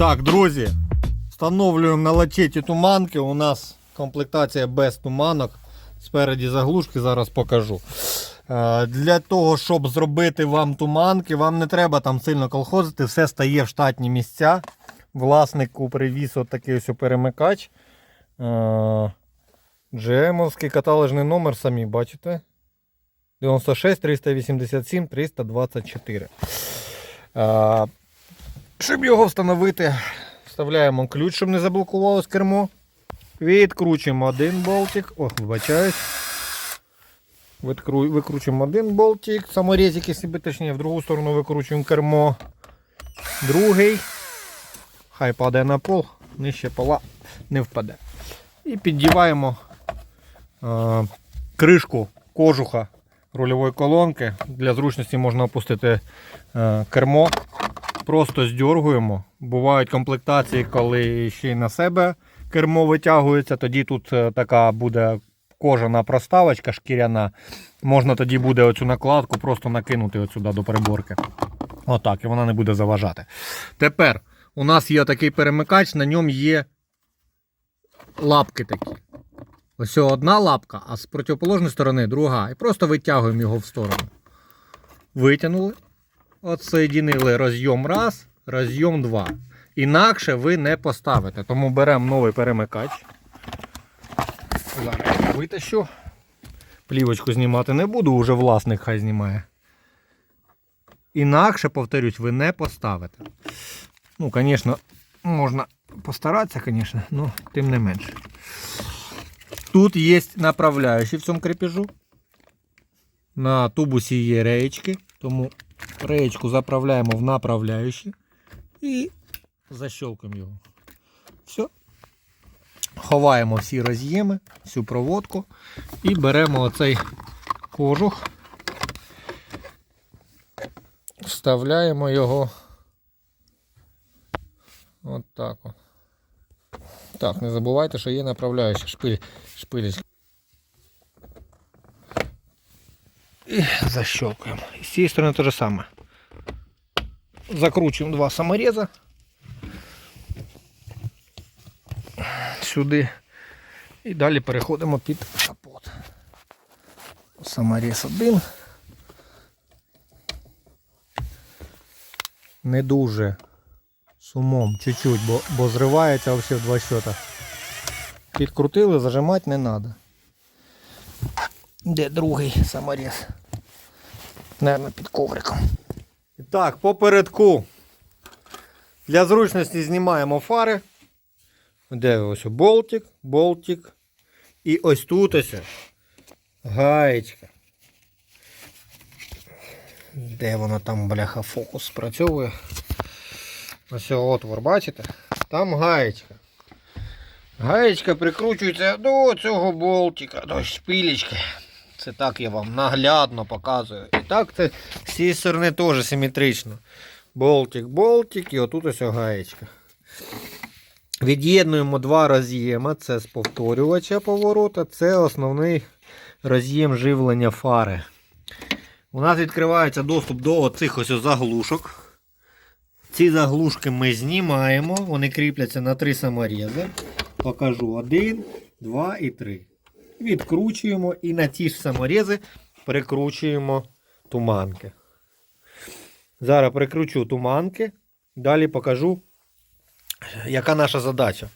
Так, друзі, встановлюємо на лачеті туманки. У нас комплектація без туманок. Спереді заглушки зараз покажу. Е, Для того, щоб зробити вам туманки, вам не треба там сильно колхозити, все стає в штатні місця. Власнику привіз отакий ось перемикач. Е, GM-овський каталожний номер, самі бачите. 96 387 324. Щоб його встановити, вставляємо ключ, щоб не заблокувалось кермо. Відкручуємо один болтик. Ох, вибачаюсь. Викручуємо один болтик. Саморезик, якщо точніше, в другу сторону викручуємо кермо. Другий. Хай падає на пол, нижче пола не впаде. І піддіваємо е, кришку кожуха рульової колонки. Для зручності можна опустити е, кермо. Просто здьоргуємо. Бувають комплектації, коли ще й на себе кермо витягується. Тоді тут е, така буде кожана проставочка шкіряна. Можна тоді буде оцю накладку просто накинути сюди до приборки. Отак, і вона не буде заважати. Тепер у нас є такий перемикач, на ньому є лапки такі. Ось одна лапка, а з противоположної сторони друга. І просто витягуємо його в сторону. Витягнули. Отсоєдинили розйом раз, розйом два. Інакше ви не поставите. Тому беремо новий перемикач. Зараз я витащу. Плівочку знімати не буду, уже власник хай знімає. Інакше, повторюсь, ви не поставите. Ну, звісно, можна постаратися, звісно, але тим не менше. Тут є направляючі в цьому крепежу. На тубусі є реєчки, тому реєчку заправляємо в направляючі і защелкуємо його. Все. Ховаємо всі роз'єми, всю проводку і беремо оцей кожух, вставляємо його от так. Так, не забувайте, що є направляюча шпиль, шпилець. І защелкуємо. І з цієї сторони те же саме. Закручуємо два самореза. Сюди. І далі переходимо під капот. Саморез один. Не дуже сумом, чуть-чуть, бо, бо зривається взагалі в два щота. Підкрутили, зажимати не треба. Де другий саморез? Наверно, під ковриком. І так, попередку. Для зручності знімаємо фари. Де ось болтик, болтик. І ось тут ось гаєчка. Де воно там, бляха, фокус спрацьовує? Ось отвор, бачите? Там гаєчка. Гаєчка прикручується до цього болтика, до шпилечки. Це так я вам наглядно показую. Так це з цієї сторони теж симетрично. Болтик, болтик і отут ось гаєчка. Від'єднуємо два роз'єма. Це з повторювача поворота, це основний роз'єм живлення фари. У нас відкривається доступ до оцих ось заглушок. Ці заглушки ми знімаємо, вони кріпляться на три саморези. Покажу один, два і три. Відкручуємо і на ті ж саморези прикручуємо туманки. Зараз прикручу туманки. Далі покажу, яка наша задача.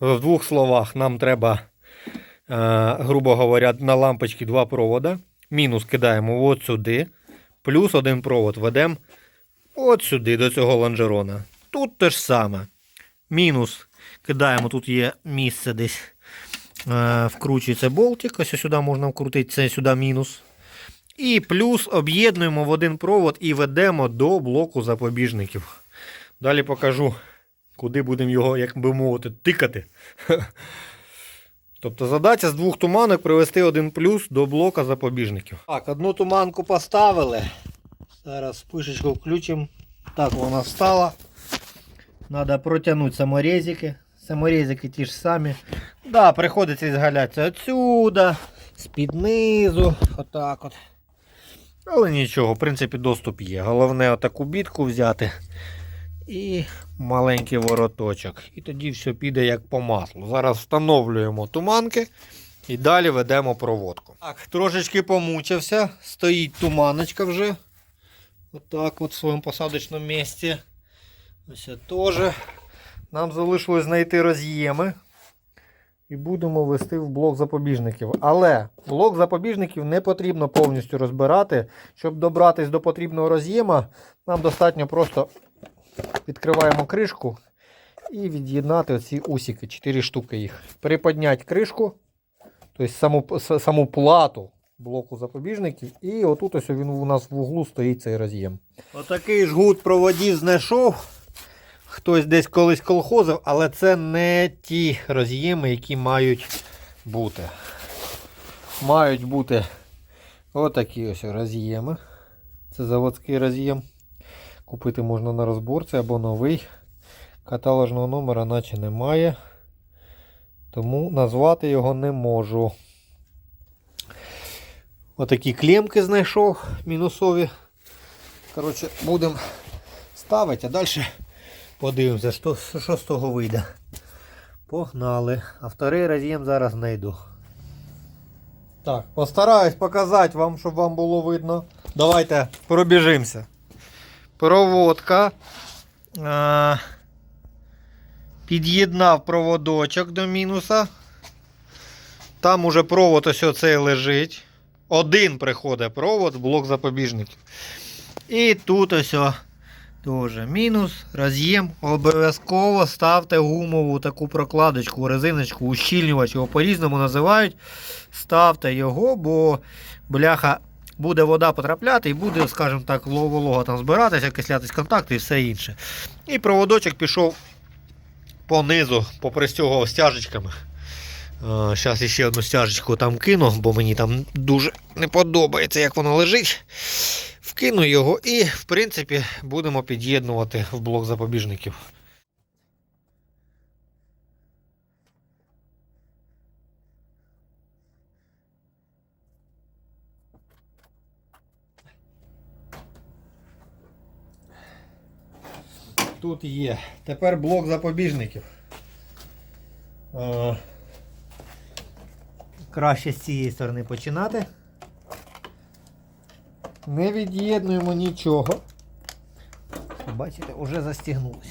В двох словах нам треба, е, грубо говоря, на лампочки два провода. Мінус кидаємо от сюди. Плюс один провод ведемо от сюди, до цього лонжерона. Тут те ж саме. Мінус кидаємо, тут є місце десь. Е, вкручується болтик. Ось сюди можна вкрутити, це сюди мінус. І плюс об'єднуємо в один провод і ведемо до блоку запобіжників. Далі покажу, куди будемо його, як би мовити, тикати. Тобто задача з двох туманок привести один плюс до блока запобіжників. Так, одну туманку поставили. Зараз спишечку включимо. Так вона встала. Треба протягнути саморезики. Саморезики ті ж самі. Да, приходиться згалятися отсюда, з-під низу, отак от. Але нічого, в принципі, доступ є. Головне отаку бітку взяти І маленький вороточок. І тоді все піде як по маслу. Зараз встановлюємо туманки і далі ведемо проводку. Так, трошечки помучився. Стоїть туманочка вже. Отак от в своєму посадочному місці. Ось теж. Нам залишилось знайти роз'єми. І будемо вести в блок запобіжників. Але блок запобіжників не потрібно повністю розбирати. Щоб добратись до потрібного роз'єма, нам достатньо просто відкриваємо кришку і від'єднати оці усики, 4 штуки їх. Приподняти кришку, тобто саму, саму плату блоку запобіжників. І отут ось він у нас в углу стоїть цей роз'єм. Отакий жгут проводів знайшов. Хтось десь колись колхозив, але це не ті роз'єми, які мають бути. Мають бути отакі ось роз'єми. Це заводський роз'єм. Купити можна на розборці або новий. Каталожного номера наче немає. Тому назвати його не можу. Отакі клемки знайшов мінусові. Коротше, будемо ставити, а далі подивимося, що, що з того вийде. Погнали. А вторий роз'єм зараз знайду. Так, постараюсь показати вам, щоб вам було видно. Давайте пробіжимося. Проводка. А, під'єднав проводочок до мінуса. Там уже провод ось оцей лежить. Один приходить провод, блок запобіжників. І тут ось теж мінус, роз'єм. Обов'язково ставте гумову таку прокладочку, резиночку, ущільнювач, його по-різному називають. Ставте його, бо бляха буде вода потрапляти і буде, скажімо так, волога там збиратися, кислятись контакти і все інше. І проводочок пішов по низу, попристягував стяжечками. Зараз ще одну стяжечку там кину, бо мені там дуже не подобається, як воно лежить. Вкину його і, в принципі, будемо під'єднувати в блок запобіжників. Тут є. Тепер блок запобіжників. Е, Краще з цієї сторони починати. Не від'єднуємо нічого. Бачите, вже застігнулося.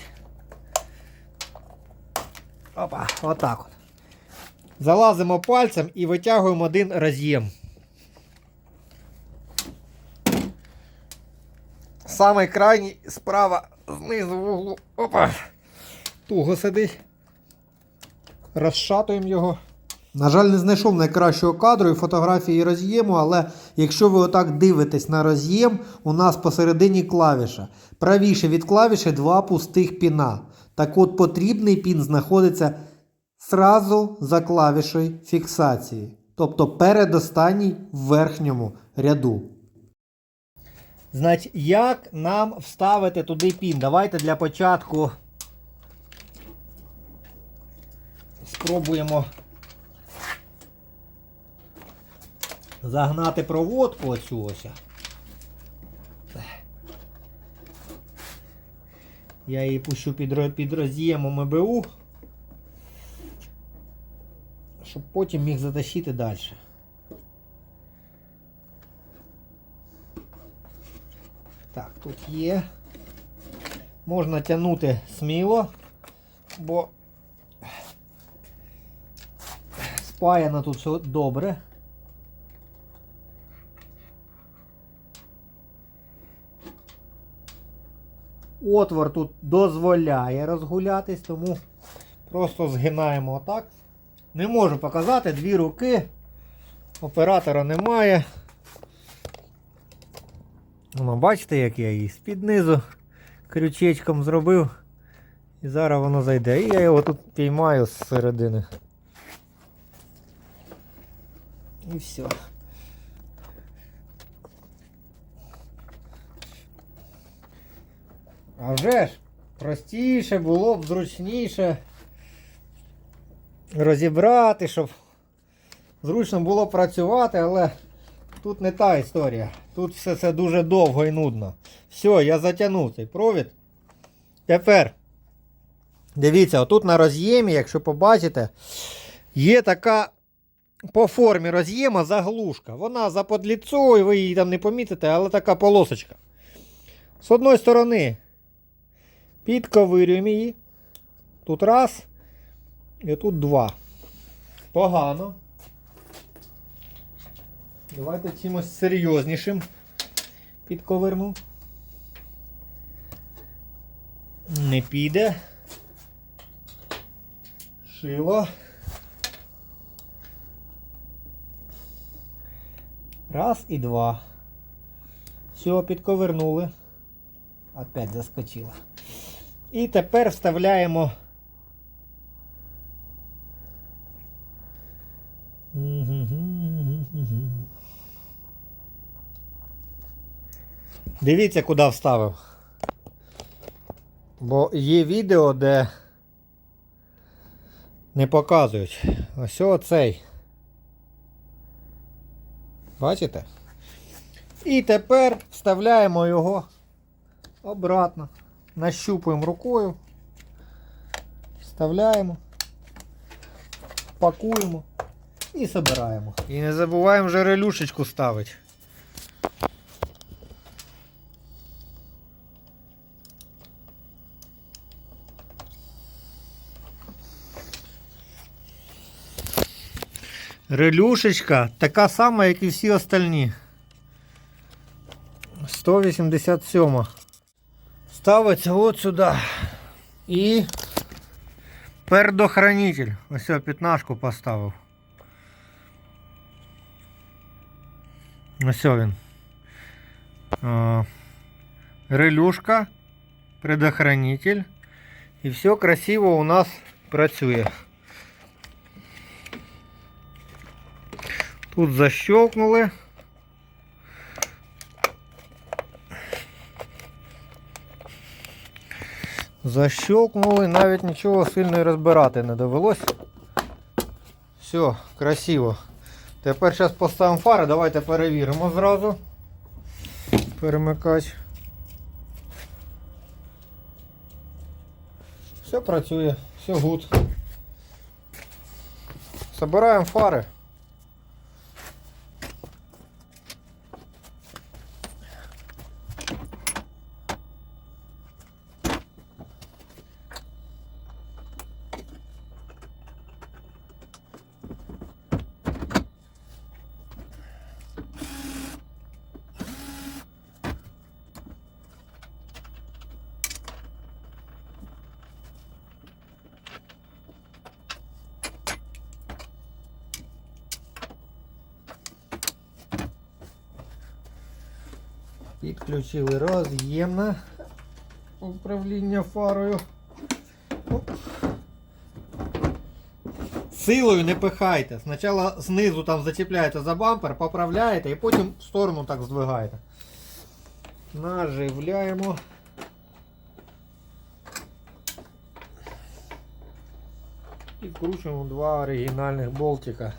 Опа, отак от. Залазимо пальцем і витягуємо один роз'єм. Самий крайній справа знизу в углу. Опа. Туго сидить. Розшатуємо його. На жаль, не знайшов найкращого кадру і фотографії роз'єму, але якщо ви отак дивитесь на роз'єм, у нас посередині клавіша. Правіше від клавіші два пустих піна. Так от потрібний пін знаходиться зразу за клавішою фіксації. Тобто передостанній в верхньому ряду. Значить, як нам вставити туди пін? Давайте для початку спробуємо загнати проводку оцю ось. Я її пущу під, під роз'ємом МБУ, щоб потім міг затащити далі. Так, тут є. Можна тягнути сміло, бо спаяно тут все добре. Отвор тут дозволяє розгулятись, тому просто згинаємо отак. Не можу показати дві руки. Оператора немає. Ну, бачите, як я її з-під низу крючечком зробив. І зараз воно зайде. І я його тут піймаю з середини. І все. А вже ж простіше було б зручніше розібрати, щоб зручно було працювати, але тут не та історія. Тут все це дуже довго і нудно. Все, я затягнув цей провід. Тепер. Дивіться, отут на роз'ємі, якщо побачите, є така по формі роз'єма заглушка. Вона за подліцою, ви її там не помітите, але така полосочка. З одної сторони підковирюємо її. Тут раз. І тут два. Погано. Давайте чимось серйознішим підковирну. Не піде. Шило. Раз і два. Все, підковернули. Опять заскочила. І тепер вставляємо. Дивіться, куди вставив. Бо є відео, де не показують. Ось оцей. Бачите? І тепер вставляємо його обратно. Нащупуємо рукою. Вставляємо. Пакуємо і збираємо. І не забуваємо вже релюшечку ставити. Релюшечка така сама, як і всі остальні. 187. Ставиться от сюди. І пердохранитель. Ось я п'ятнашку поставив. Ось він. Релюшка, предохранитель. І все красиво у нас працює. Тут защелкнули. Защелкнули, навіть нічого сильно і розбирати не довелось. Все, красиво. Тепер зараз поставимо фари, давайте перевіримо зразу. Перемикач. Все працює, все гуд. Собираємо фари. Підключили роз'ємне управління фарою. Силою не пихайте. Спочатку знизу там зачіпляєте за бампер, поправляєте і потім в сторону так здвигаєте. Наживляємо. І вкручуємо два оригінальних болтика.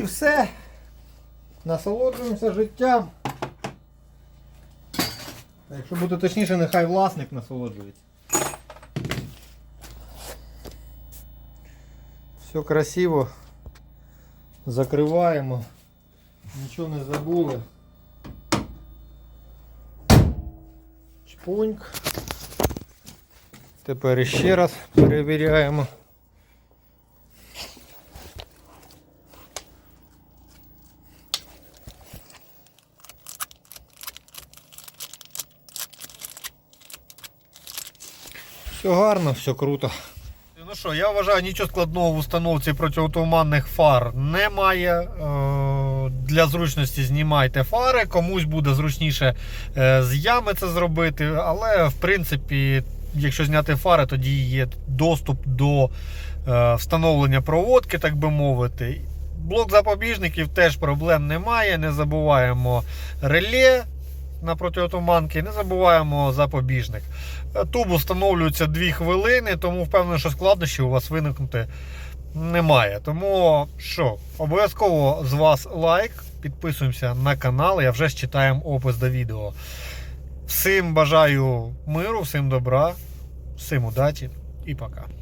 І все. Насолоджуємося життям. Якщо бути точніше, нехай власник насолоджується. Все красиво. Закриваємо. Нічого не забули. Чпуньк. Тепер іще раз перевіряємо. Все гарно, все круто. Ну що, я вважаю, нічого складного в установці протитуманних фар немає. Е, Для зручності знімайте фари, комусь буде зручніше е, з ями це зробити, але в принципі, якщо зняти фари, тоді є доступ до е, встановлення проводки, так би мовити. Блок запобіжників теж проблем немає. Не забуваємо реле на протиотуманки, не забуваємо запобіжник. Е, Туб встановлюється 2 хвилини, тому впевнений, що складнощів у вас виникнути немає. Тому що, обов'язково з вас лайк, підписуємося на канал, я вже ж читаємо опис до відео. Всім бажаю миру, всім добра, всім удачі і пока.